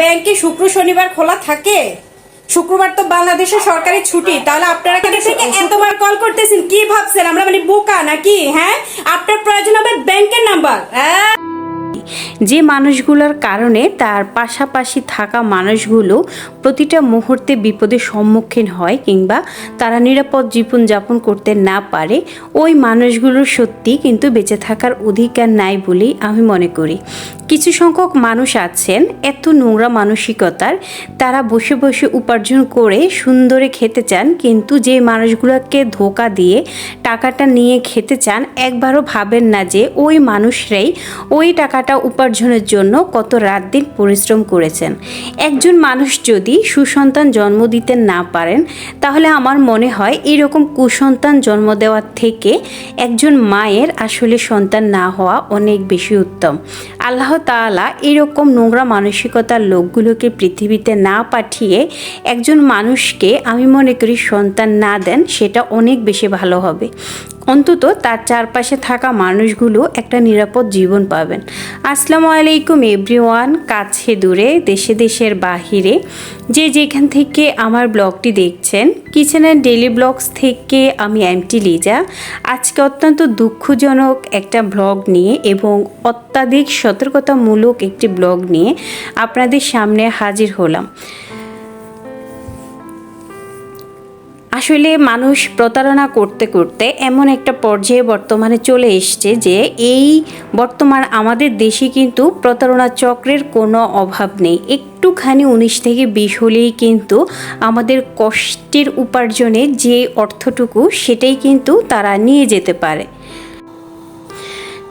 ব্যাংকে শুক্র, শনিবার খোলা থাকে? শুক্রবার তো বাংলাদেশের সরকারি ছুটি। তাহলে আপনারা কেন থেকে এতবার কল করতেছেন? কি ভাবছেন? আমরা মানে বোকা নাকি? হ্যাঁ? আপনার প্রয়োজন হবে ব্যাংকের নাম্বার হ্যাঁ? যে মানুষগুলোর কারণে তার পাশাপাশি থাকা মানুষগুলো প্রতিটা মুহূর্তে বিপদের সম্মুখীন হয় কিংবা তারা নিরাপদ জীবনযাপন করতে না পারে, ওই মানুষগুলোর সত্যি কিন্তু বেঁচে থাকার অধিকার নাই বলেই আমি মনে করি। কিছু সংখ্যক মানুষ আছেন, এত নোংরা মানসিকতার, তারা বসে বসে উপার্জন করে সুন্দরে খেতে চান, কিন্তু যে মানুষগুলোকে ধোকা দিয়ে টাকাটা নিয়ে খেতে চান, একবারও ভাবেন না যে ওই মানুষরাই ওই টাকাটা উপার্জনের জন্য কত রাত দিন পরিশ্রম করেছেন? একজন মানুষ যদি সুসন্তান জন্ম দিতে না পারেন, তাহলে আমার মনে হয় এরকম কুসন্তান জন্ম দেওয়ার থেকে একজন মায়ের আসলে সন্তান না হওয়া অনেক বেশি উত্তম। আল্লাহ তাআলা এরকম নোংরা মানসিকতার লোকগুলোকে পৃথিবীতে না পাঠিয়ে একজন মানুষকে আমি মনে করি সন্তান না দেন, সেটা অনেক বেশি ভালো হবে। অন্তত তার চারপাশে থাকা মানুষগুলো একটা নিরাপদ জীবন পাবেন। আসসালামু আলাইকুম, এভরিওয়ান। কাছে দূরে, দেশে দেশের বাহিরে যে যেখান থেকে আমার ব্লগটি দেখছেন কিচেনের ডেলি ব্লগস থেকে আমি এমটি লিজা। আজকে অত্যন্ত দুঃখজনক একটা ব্লগ নিয়ে এবং অত্যাধিক সতর্কতামূলক একটি ব্লগ নিয়ে আপনাদের সামনে হাজির হলাম। আসলে মানুষ প্রতারণা করতে করতে এমন একটা পর্যায়ে বর্তমানে চলে এসছে যে এই বর্তমান আমাদের দেশে কিন্তু প্রতারণা চক্রের কোনো অভাব নেই। একটুখানি উনিশ থেকে বিশ হলেই কিন্তু আমাদের কষ্টের উপার্জনে যে অর্থটুকু সেটাই কিন্তু তারা নিয়ে যেতে পারে।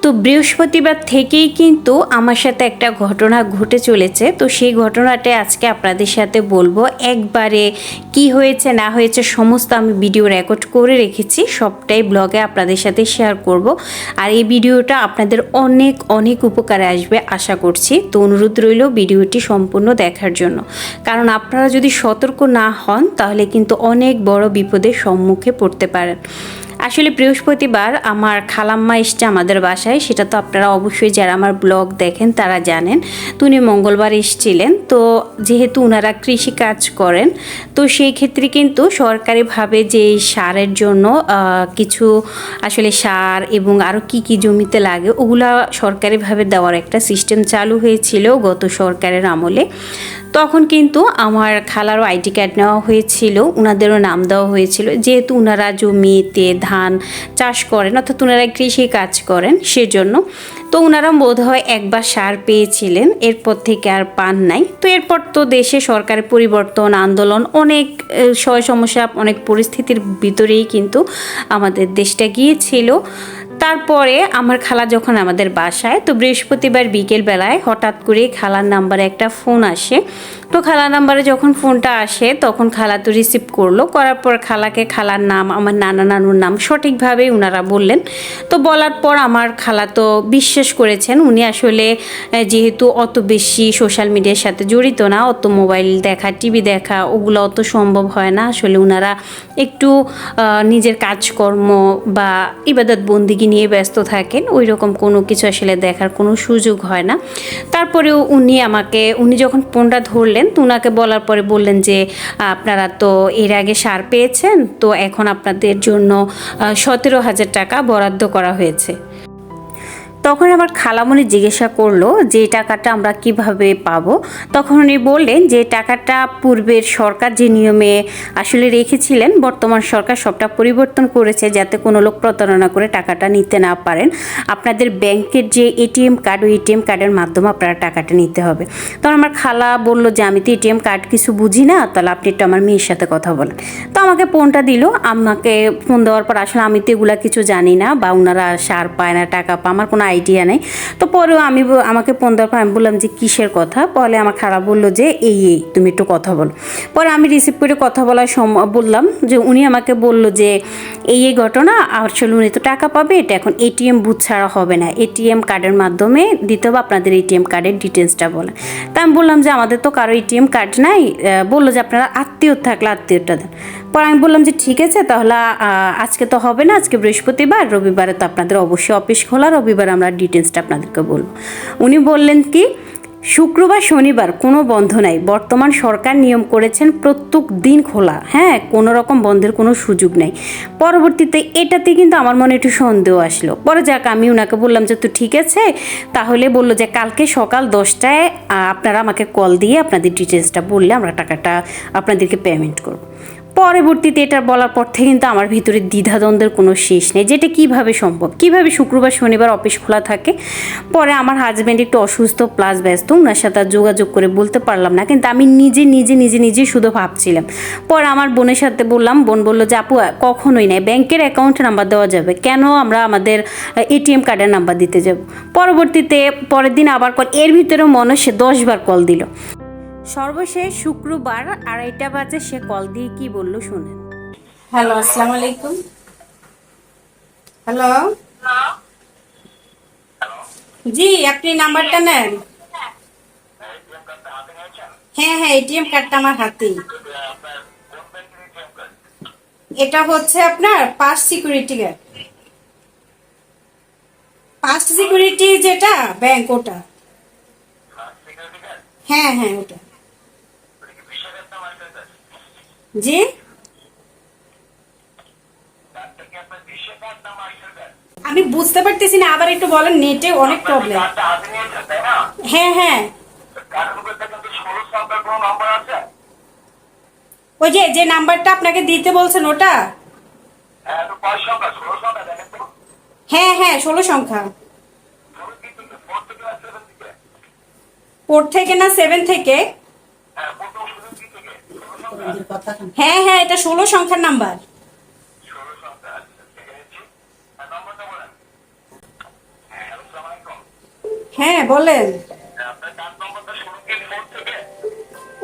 তো বৃহস্পতিবার থেকেই কিন্তু আমার সাথে একটা ঘটনা ঘটে চলেছে। তো সেই ঘটনাটা আজকে আপনাদের সাথে বলব। একবারে কি হয়েছে, না হয়েছে, সমস্ত আমি ভিডিও রেকর্ড করে রেখেছি। সবটাই ব্লগে আপনাদের সাথে শেয়ার করব। আর এই ভিডিওটা আপনাদের অনেক অনেক উপকারে আসবে আশা করছি। তো অনুরোধ রইল ভিডিওটি সম্পূর্ণ দেখার জন্য। কারণ আপনারা যদি সতর্ক না হন, তাহলে কিন্তু অনেক বড় বিপদের সম্মুখে পড়তে পারেন। আসলে বৃহস্পতিবার আমার খালাম্মা এসছে আমাদের বাসায়, সেটা তো আপনারা অবশ্যই যারা আমার ব্লগ দেখেন তারা জানেন। তো উনি মঙ্গলবার এসেছিলেন, তো যেহেতু ওনারা কৃষি কাজ করেন, তো সেই ক্ষেত্রে কিন্তু সরকারিভাবে যে সারের জন্য কিছু আসলে সার এবং আরও কি কি জমিতে লাগে, ওগুলা সরকারিভাবে দেওয়ার একটা সিস্টেম চালু হয়েছিল গত সরকারের আমলে। তখন কিন্তু আমার খালারও আইডি কার্ড নেওয়া হয়েছিল ওনাদেরও নাম দেওয়া হয়েছিল। যেহেতু ওনারা জমিতে ধান চাষ করেন, অর্থাৎ ওনারা কৃষি কাজ করেন সেজন্য। তো ওনারা বোধ হয় একবার সার পেয়েছিলেন, এরপর থেকে আর পান নাই। তো এরপর তো দেশে সরকারের পরিবর্তন, আন্দোলন অনেক সয় সমস্যা, অনেক পরিস্থিতির ভিতরেই কিন্তু আমাদের দেশটা গিয়েছিল। তারপরে আমার খালা যখন আমাদের বাসায়, তো বৃহস্পতিবার বিকেলবেলায় হঠাৎ করে খালার নাম্বারে একটা ফোন আসে। তো খালা নাম্বারে যখন ফোনটা আসে, তখন খালা তো রিসিভ করল। করার পর খালাকে খালার নাম, আমার নানা নানুর নাম সঠিকভাবে ওনারা বললেন। তো বলার পর আমার খালা তো বিশ্বাস করেছেন, উনি আসলে যেহেতু অত বেশি সোশ্যাল মিডিয়ার সাথে জড়িত না, অত মোবাইল দেখা টিভি দেখা, ওগুলো অত সম্ভব হয় না। আসলে ওনারা একটু নিজের কাজকর্ম বা ইবাদত বন্দিগি নিয়ে ব্যস্ত থাকেন ওই রকম কোনো কিছু আসলে দেখার কোনো সুযোগ হয় না। তারপরেও উনি আমাকে, উনি যখন ফোনটা ধরলেন তো উনাকে বলার পরে বললেন যে, আপনারা তো এর আগে সার পেয়েছেন, তো এখন আপনাদের জন্য সতেরো হাজার টাকা বরাদ্দ করা হয়েছে। তখন আমার খালামণি জিজ্ঞাসা করল যে, টাকাটা আমরা কীভাবে পাবো? তখন উনি বললেন যে, টাকাটা পূর্বের সরকার যে নিয়মে আসলে রেখেছিলেন, বর্তমান সরকার সবটা পরিবর্তন করেছে যাতে কোনো লোক প্রতারণা করে টাকাটা নিতে না পারেন। আপনাদের ব্যাংকের যে এটিএম কার্ড, ওই এটিএম কার্ডের মাধ্যমে আপনারা টাকাটা নিতে হবে। তখন আমার খালা বলল যে, আমি তো এটিএম কার্ড কিছু বুঝি না, তাহলে আপনি একটু আমার মেয়ের সাথে কথা বলেন। তো আমাকে ফোনটা দিল, আমাকে ফোন দেওয়ার পর আসলে আমি তো এগুলা কিছু জানি না বা ওনারা সার পায় না, টাকা পায়, আমার কোনো আইডিয়া নেই। তো পরেও আমি আমাকে ফোন দেওয়ার পর আমি বললাম যে কিসের কথা? পরে আমার খারাপ বলল যে এই এই, তুমি একটু কথা বলো। পরে আমি রিসিভ করে কথা বলার সময় বললাম যে উনি আমাকে বলল যে এই এই ঘটনা, আসলে উনি তো টাকা পাবে, এটা এখন এটিএম বুথ ছাড়া হবে না। এটিএম কার্ডের মাধ্যমে দিতে হবে, আপনাদের এটিএম কার্ডের ডিটেলসটা বলেন তা আমি বললাম যে আমাদের তো কারও এটিএম কার্ড নাই বলল যে আপনারা আত্মীয় থাকলে আত্মীয়টা দেন। পর আমি বললাম যে ঠিক আছে, তাহলে আজকে তো হবে না, আজকে বৃহস্পতিবার, রবিবারে তো আপনাদের অবশ্যই অফিস খোলা, রবিবার আমরা ডিটেলসটা আপনাদেরকে বলব। উনি বললেন কি, শুক্রবার শনিবার কোনো বন্ধ নাই। বর্তমান সরকার নিয়ম করেছেন প্রত্যেক দিন খোলা। হ্যাঁ কোনো রকম বন্ধের কোনো সুযোগ নেই। পরবর্তীতে এটাতে কিন্তু আমার মনে একটু সন্দেহ আসলো। পরে যাক, আমি ওনাকে বললাম যে, তো ঠিক আছে। তাহলে বলল যে, কালকে সকাল দশটায় আপনারা আমাকে কল দিয়ে আপনাদের ডিটেলসটা বললে আমরা টাকাটা আপনাদেরকে পেমেন্ট করব। পরবর্তীতে এটা বলার পর থেকে কিন্তু আমার ভিতরে দ্বিধাদ্বন্দ্বের কোনো শেষ নেই। যেটা কীভাবে সম্ভব? কীভাবে শুক্রবার, শনিবার অফিস খোলা থাকে? পরে আমার হাজব্যান্ড একটু অসুস্থ প্লাস ব্যস্ত ওনার সাথে যোগাযোগ করে বলতে পারলাম না। কিন্তু আমি নিজে নিজে নিজে নিজে শুধু ভাবছিলাম। পরে আমার বোনের সাথে বললাম, বোন বলল যে, আপু, কখনোই নাই ব্যাংকের অ্যাকাউন্ট নাম্বার দেওয়া যাবে। কেন আমরা আমাদের এটিএম কার্ডের নাম্বার দিতে যাব? পরবর্তীতে পরের দিন আবার কল এর ভিতরে মনে সে দশবার কল দিল। সর্বশেষ শুক্রবার আড়াইটা বাজে সে কল দিয়ে কি বলল শুনেন। হ্যালো, আসসালামু আলাইকুম। হ্যালো। জি, আপনি নাম্বারটা নেন। হ্যাঁ হ্যাঁ এটিএম কার্ডটা আমার হাতেই। এটা হচ্ছে আপনার pass security guard past security যেটা ব্যাংক ওটা। হ্যাঁ হ্যাঁ ওটা। জি? আমি বুঝতে পারতেছি না, আবার একটু বলেন, নেটে অনেক প্রবলেম হ্যাঁ হ্যাঁ। ওই যে যে নাম্বারটা আপনাকে দিতে বলছেন, ওটা? হ্যাঁ হ্যাঁ ষোলো সংখ্যা। ফোর থেকে না সেভেন থেকে? হ্যাঁ হ্যাঁ এটা ষোলো সংখ্যার নাম্বার। হ্যাঁ বলেন।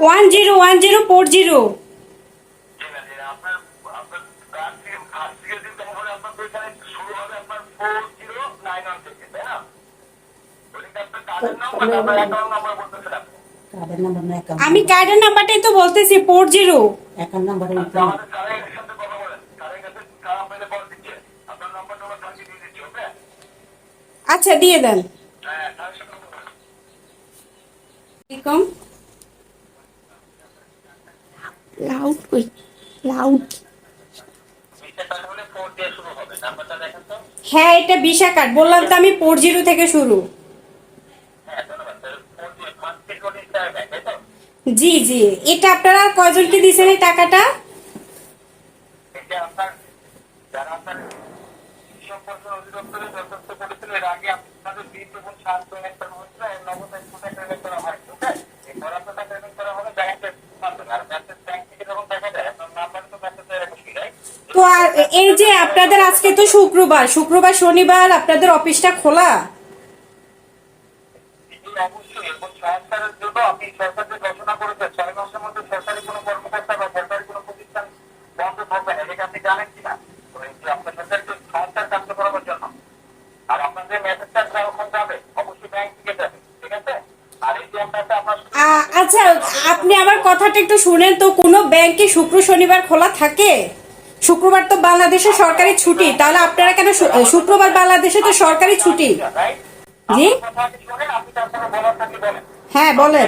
One zero one zero, four zero. Account আমি কার্ডের নাম্বারটাই তো বলতেছি ফোর জিরো অ্যাকাউন্ট নাম্বার আচ্ছা দিয়ে দেন। এরকম লাউড কই লাউড হ্যাঁ এটা বিশা কার্ড বললাম তো আমি ফোর জিরো থেকে শুরু। জি জি। এটা আপনারা কয়জনকে দিয়েছেন এই টাকাটা? তো আর এই যে আপনাদের আজকে তো শুক্রবার শুক্রবার শনিবার আপনাদের অফিসটা খোলা অবশ্যই এবং সংস্কারের জন্য আপনি সরকার যে ঘোষণা করেছে ছয় মাসের মধ্যে সরকারি কোনো কর্মকর্তা বা সরকারি কোনো প্রতিষ্ঠান বন্ধ থাকবে না এটা আপনি জানেন কিনা তো এই যে আপনার সরকারকে সংস্কার কার্য করার জন্য আর আপনাদের মেসেজটা যখন যাবে অবশ্যই ব্যাংক থেকে যাবে ঠিক আছে আর এই যে আপনার আপনার আ- আচ্ছা আপনি আমার কথাটা একটু শুনেন তো কোনো ব্যাংকে শুক্র শনিবার খোলা থাকে? শুক্রবার তো বাংলাদেশে সরকারি ছুটি তাহলে আপনারা কেন শুক্রবার বাংলাদেশে তো সরকারি ছুটি? জি? হ্যাঁ বলেন।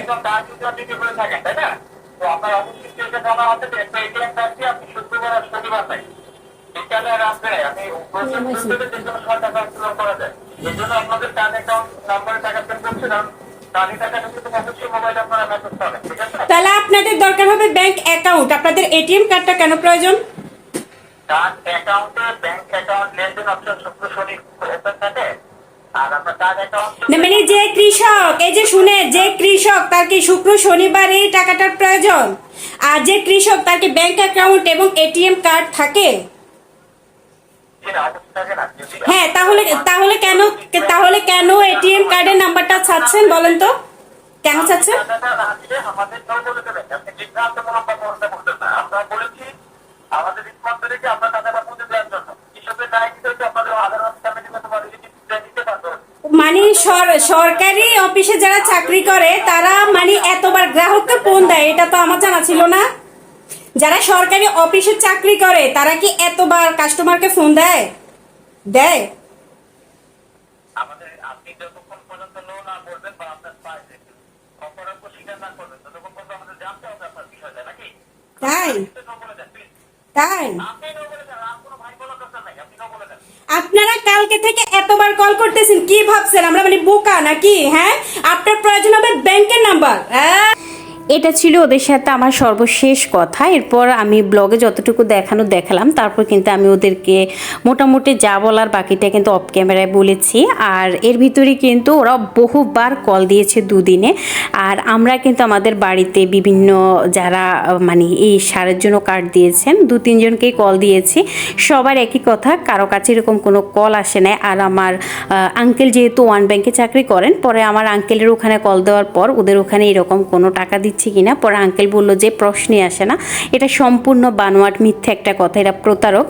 শনিবার নাই বিকালে রাত্রে উত্তোলন করা যায়। জন্য আপনাদের কার্ড অ্যাকাউন্ট নাম্বারে টাকা সেন্ড করছে কারণ কার্ডে টাকা অবশ্যই মোবাইলে আপনারা মেসেজ পাবেন ঠিক আছে? তাহলে আপনাদের দরকার হবে ব্যাংক অ্যাকাউন্ট আপনাদের এটিএম কার্ডটা কেন প্রয়োজন? অ্যাকাউন্টে ব্যাংক অ্যাকাউন্ট লেনদেন অপশন শুক্র শনি ওপেন থাকে। আর আপনার কার্ড অ্যাকাউন্ট না, মানে যে কৃষক এই যে শুনে যে কৃষক তার কি শুক্র শনিবার এই টাকাটার প্রয়োজন? আর যে কৃষক তার কি ব্যাংক অ্যাকাউন্ট এবং এটিএম কার্ড থাকে অবস্থা থাকে না যদি হ্যাঁ তাহলে তাহলে কেন তাহলে কেন এটিএম কার্ডের নাম্বারটা চাচ্ছেন বলেন তো? কেন চাচ্ছেন? মানে সর- সরকারি অফিসে যারা চাকরি করে, তারা মানে এতবার গ্রাহককে ফোন দেয়, এটা তো আমার জানা ছিল না। যারা সরকারি অফিসে চাকরি করে তারা কি এতবার কাস্টমারকে ফোন দেয়? দেয়? তাই। তাই। আপনারা কালকে থেকে এতবার কল করতেছেন কি ভাবছেন? আমরা মানে বোকা নাকি হ্যাঁ? আপনার প্রয়োজন হবে ব্যাংকের নাম্বার হ্যাঁ? এটা ছিল ওদের সাথে আমার সর্বশেষ কথা। এরপর আমি ব্লগে যতটুকু দেখানো দেখালাম, তারপর কিন্তু আমি ওদেরকে মোটামুটি যা বলার বাকিটা কিন্তু অফ ক্যামেরায় বলেছি। আর এর ভিতরে কিন্তু ওরা বহুবার কল দিয়েছে দুদিনে। আর আমরা কিন্তু আমাদের বাড়িতে বিভিন্ন যারা মানে এই সারের জন্য কার্ড দিয়েছেন দু তিনজনকেই কল দিয়েছি। সবার একই কথা, কারও কাছে এরকম কোনো কল আসে না আর আমার আঙ্কেল যেহেতু ওয়ান ব্যাংকে চাকরি করেন, পরে আমার আঙ্কেলের ওখানে কল দেওয়ার পর ওদের ওখানে এরকম কোনো টাকা দিচ্ছে কিনা? পরে আঙ্কেল বলল যে, প্রশ্নই আসে না। এটা সম্পূর্ণ বানোয়াট মিথ্যে একটা কথা, এটা প্রতারক।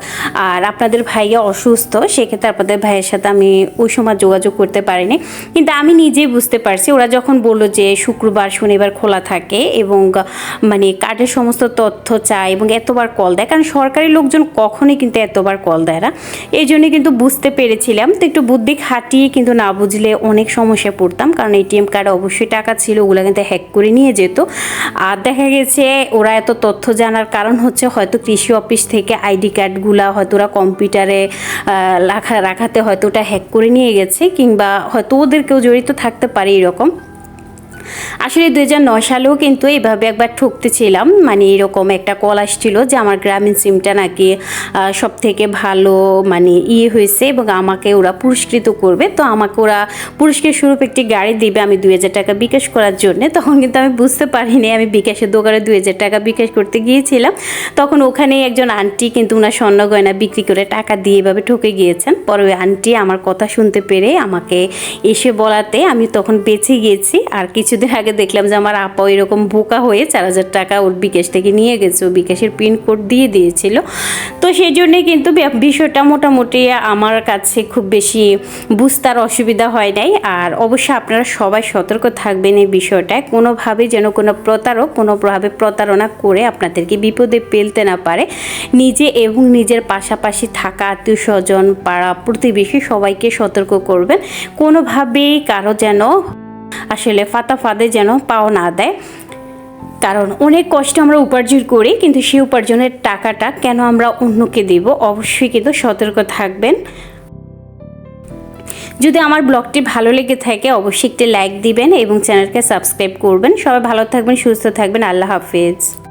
আর আপনাদের ভাইয়া অসুস্থ, সেক্ষেত্রে আপনাদের ভাইয়ের সাথে আমি ওই সময় যোগাযোগ করতে পারিনি। কিন্তু আমি নিজেই বুঝতে পারছি, ওরা যখন বলল যে, শুক্রবার, শনিবার খোলা থাকে এবং মানে কার্ডের সমস্ত তথ্য চায় এবং এতবার কল দেয়, কারণ সরকারি লোকজন কখনোই কিন্তু এতবার কল দেয় না। এই জন্য কিন্তু বুঝতে পেরেছিলাম। তো একটু বুদ্ধি খাটিয়ে কিন্তু না বুঝলে অনেক সমস্যায় পড়তাম, কারণ এটিএম কার্ডে অবশ্যই টাকা ছিল, ওগুলো কিন্তু হ্যাক করে নিয়ে যেত। আর দেখা গেছে ওরা এত তথ্য জানার কারণ হচ্ছে হয়তো কৃষি অফিস থেকে আইডি কার্ডগুলা হয়তো ওরা কম্পিউটারে রাখা, রাখাতে হয়তো ওটা হ্যাক করে নিয়ে গেছে কিংবা হয়তো ওদেরকেও জড়িত থাকতে পারে এরকম। আসলে দুই হাজার নয় সালেও কিন্তু এইভাবে একবার ঠকতেছিলাম। মানে এরকম একটা কল আসছিল যে আমার গ্রামীণ সিমটা নাকি সব থেকে ভালো মানে ইয়ে হয়েছে এবং আমাকে ওরা পুরস্কৃত করবে। তো আমাকে ওরা পুরস্কার স্বরূপ একটি গাড়ি দিবে আমি দুই হাজার টাকা বিকাশ করার জন্য। তখন কিন্তু আমি বুঝতে পারিনি। আমি বিকাশের দোকানে দুই হাজার টাকা বিকাশ করতে গিয়েছিলাম। তখন ওখানে একজন আন্টি কিন্তু ওনার স্বর্ণ গয়না বিক্রি করে টাকা দিয়ে এভাবে ঠকে গিয়েছেন। পরে ওই আন্টি আমার কথা শুনতে পেরে আমাকে এসে বলাতে আমি তখন বেঁচে গিয়েছি। আর কিছুদিন আগে দেখলাম যে আমার আপা এরকম বোকা হয়ে চার হাজার টাকা ওর বিকাশ থেকে নিয়ে গেছে। ও বিকাশের পিন কোড দিয়ে দিয়েছিল। তো সেই জন্যে কিন্তু বিষয়টা মোটামুটি আমার কাছে খুব বেশি বুঝতে আর অসুবিধা হয় নাই। আর অবশ্যই আপনারা সবাই সতর্ক থাকবেন এই বিষয়টায় কোনোভাবে যেন কোনো প্রতারক কোনোভাবে প্রতারণা করে আপনাদেরকে বিপদে ফেলতে না পারে। নিজে এবং নিজের পাশাপাশি থাকা আত্মীয় স্বজন, পাড়া প্রতিবেশী সবাইকে সতর্ক করবেন। কোনোভাবেই কারও যেন আসলে ফাতা ফাঁদে যেন পাও না দেয়। কারণ অনেক কষ্ট আমরা উপার্জন করি, কিন্তু সেই উপার্জনের টাকাটা কেন আমরা অন্যকে দেব? অবশ্যই কিন্তু সতর্ক থাকবেন। যদি আমার ব্লগটি ভালো লেগে থাকে, অবশ্যই একটি লাইক দিবেন এবং চ্যানেলকে সাবস্ক্রাইব করবেন। সবাই ভালো থাকবেন, সুস্থ থাকবেন। আল্লাহ হাফিজ।